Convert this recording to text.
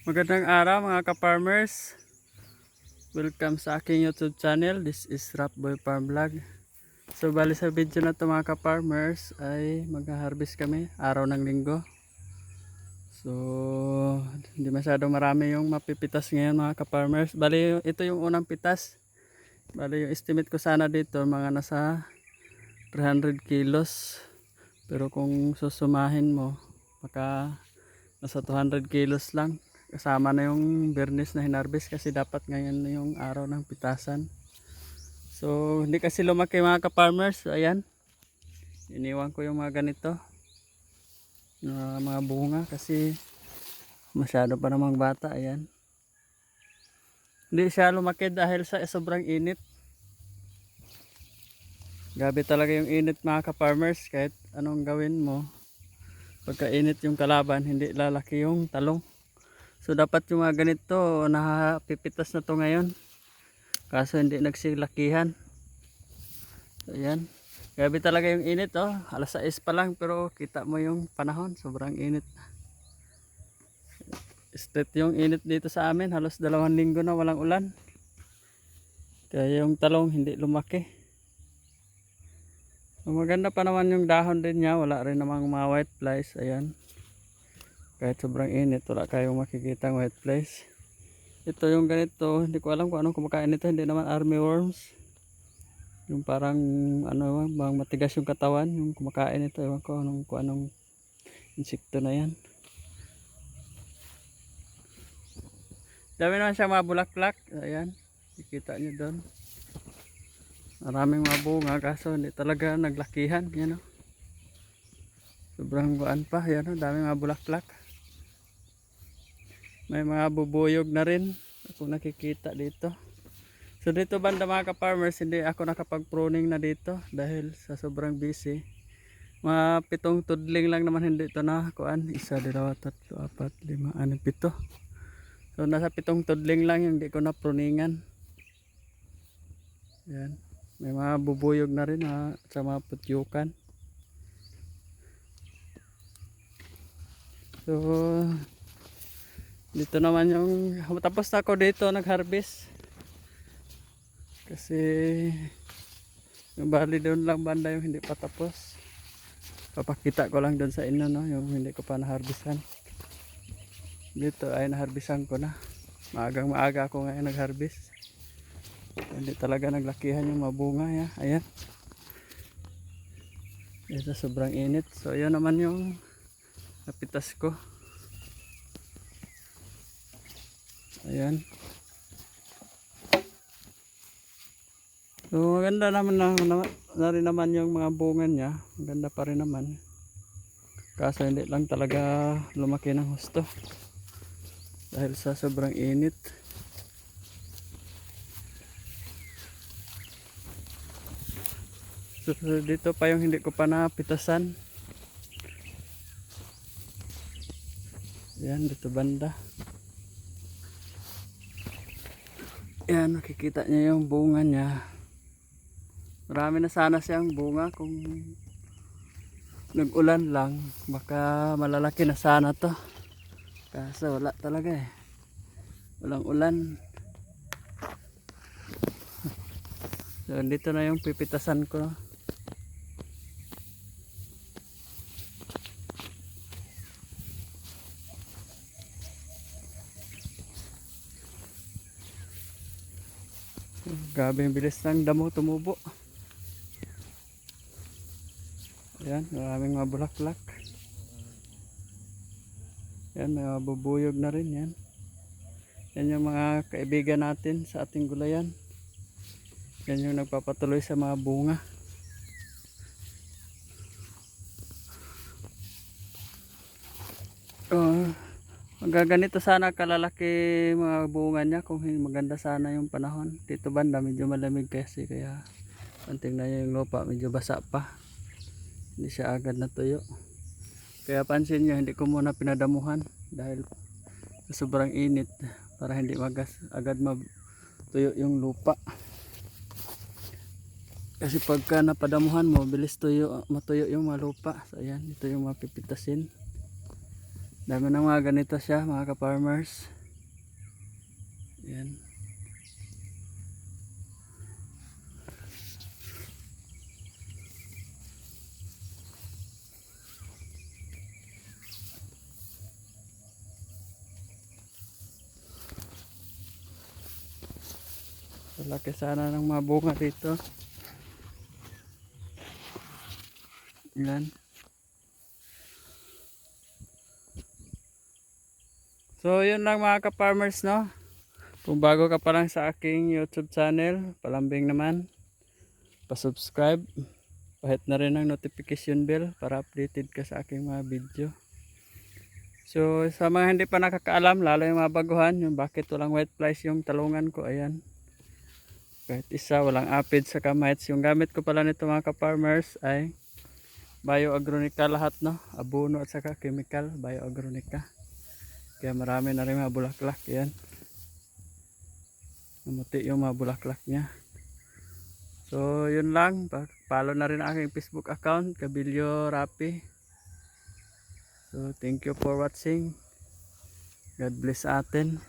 Magandang araw mga ka-farmers. Welcome sa aking YouTube channel. This is Rap Boy Farm Vlog. So bali sa video na to mga ka-farmers ay mag-harvest kami araw ng linggo. So hindi masyado marami yung mapipitas ngayon mga ka-farmers. Bali ito yung unang pitas. Bali yung estimate ko sana dito mga nasa 300 kilos. Pero kung susumahin mo baka nasa 200 kilos lang kasama na yung bernis na hinarvest kasi dapat ngayon na yung araw ng pitasan. So hindi kasi lumaki mga ka-farmers. Ayan. Iniwan ko yung mga ganito. Na mga bunga kasi masyado pa namang bata. Ayan. Hindi siya lumaki dahil sa sobrang init. Gabi talaga yung init mga ka-farmers. Kahit anong gawin mo pagka init yung kalaban hindi lalaki yung talong So dapat yung mga ganito napipitas na to ngayon. Kaso hindi nagsilakihan. So ayan. Gabi talaga yung init oh. Alas 6 pa lang pero kita mo yung panahon. Sobrang init. Straight yung init dito sa amin. Halos dalawang linggo na walang ulan. Kaya yung talong hindi lumaki. So, maganda pa naman yung dahon din niya. Wala rin namang mga white flies. Ayan kahit sobrang init wala kayong makikita ng white flies ito yung ganito hindi ko alam kung anong kumakain nito hindi naman army worms. Yung parang ano bang matigas yung katawan yung kumakain nito ewan ko anong, kung anong insekto na yan. Dami naman siya mga bulaklak ayan kikita nyo doon. Maraming mga bunga kaso hindi talaga naglakihan yan o sobrang guan pa yan o dami mga bulaklak may mga bubuyog na rin. Ako nakikita dito. So dito banda mga ka-farmers hindi ako nakapag-pruning na dito dahil sa sobrang busy. Mga pitong tudling lang naman hindi ito na kuan isa, dalawa, tatlo, apat, lima, anim, pito. So nasa pitong tudling lang yung hindi ko na pruningan. Yan. May mga bubuyog na rin ha, sa mga putyukan. So dito naman yung tapos na ako dito nag-harvest. Kasi yung bali doon lang banda yung hindi pa tapos. Papakita ko lang doon sa inyo no yung hindi ko pa na-harvestan. Dito ay na-harvestan ko na. Maagang maaga ako ngayon nag-harvest. Hindi talaga naglakihan yung mabunga ya. ayan. Ito sobrang init. So yun naman yung napitas ko Ayan. So maganda naman na, na, na rin naman yung mga bunga niya. Maganda pa rin naman. Kaso hindi lang talaga lumaki ng husto. Dahil sa sobrang init. So, dito pa yung hindi ko pa napitasan. Yan, dito banda. Yan, nakikita niya yung bunga niya. Marami na sana siyang bunga kung nag-ulan lang. Baka malalaki na sana to. Kaso wala talaga eh. Walang ulan. So, dito na yung pipitasan ko. Grabe yung bilis ng damo tumubo. Ayan, maraming mga bulaklak. Yan, may mga bubuyog na rin yan. Yan yung mga kaibigan natin sa ating gulayan. Yan yung nagpapatuloy sa mga bunga. Oh, Magaganito sana kalalaki mga bunga niya kung maganda sana yung panahon. Dito banda medyo malamig kasi kaya panting na yung lupa medyo basa pa. Hindi siya agad natuyo. Kaya pansin nyo hindi ko muna pinadamuhan dahil sobrang init para hindi magas agad matuyo yung lupa. Kasi pagka napadamuhan mo bilis tuyo, matuyo yung mga lupa. So ayan, ito yung mapipitasin. Dami ng mga ganito siya mga ka-farmers. Yan. Laki sana ng mga bunga dito. Yan. So yun lang mga ka-farmers no. Kung bago ka pa lang sa aking YouTube channel, palambing naman. Pa-subscribe. Pahit na rin ang notification bell para updated ka sa aking mga video. So sa mga hindi pa nakakaalam, lalo yung mga baguhan, yung bakit walang white flies yung talungan ko, ayan. Kahit isa, walang apid sa kamites. Yung gamit ko pala nito mga ka-farmers ay bioagronica lahat no. Abono at saka chemical, bioagronica. Kaya marami na rin mga bulaklak. Yan. Namuti yung mga bulaklak niya. So, yun lang. Follow na rin aking Facebook account, Kabilyo Rapi. So, thank you for watching. God bless atin.